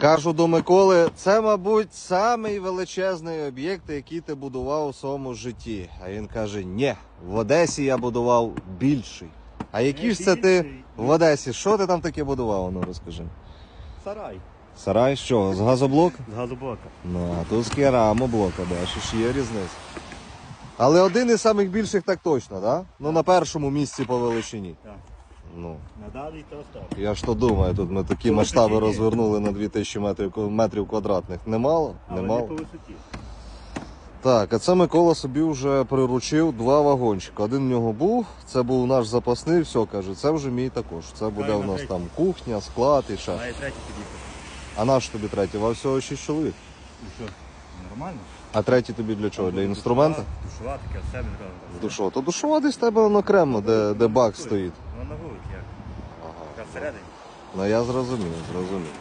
Кажу до Миколи, це, мабуть, самий величезний об'єкт, який ти будував у своєму житті. А він каже: ні, в Одесі я будував більший. А які ж це ти в Одесі? Що ти там таке будував? Ну розкажи. Сарай. Сарай що, з газоблока? З газоблока. Ну, а тут з керамоблока, бачиш, є різниця. Але один із самих більших так точно, да? Ну на першому місці по величині. Так. Ну, Надалі то став. я ж то думаю, тут ми такі масштаби розвернули на 2000 метрів, метрів квадратних. Немало? Але не Немало. висоті. Так, а це Микола собі вже приручив два вагончика. Один в нього був, це був наш запасний, все каже, це вже мій також. Це буде Правильно, у нас третій. там кухня, склад і ще. Має третій під'їхати. А наш тобі третій? Вам всього шість чоловік. Ну що, нормально? А третій тобі для чого? Для інструмента? Душова таке, все він робить. Душова. То душова десь в тебе воно окремо, де, де бак стоїть. Воно на вулиці як. Ага. Така всередині. Ну я зрозумів, зрозумів.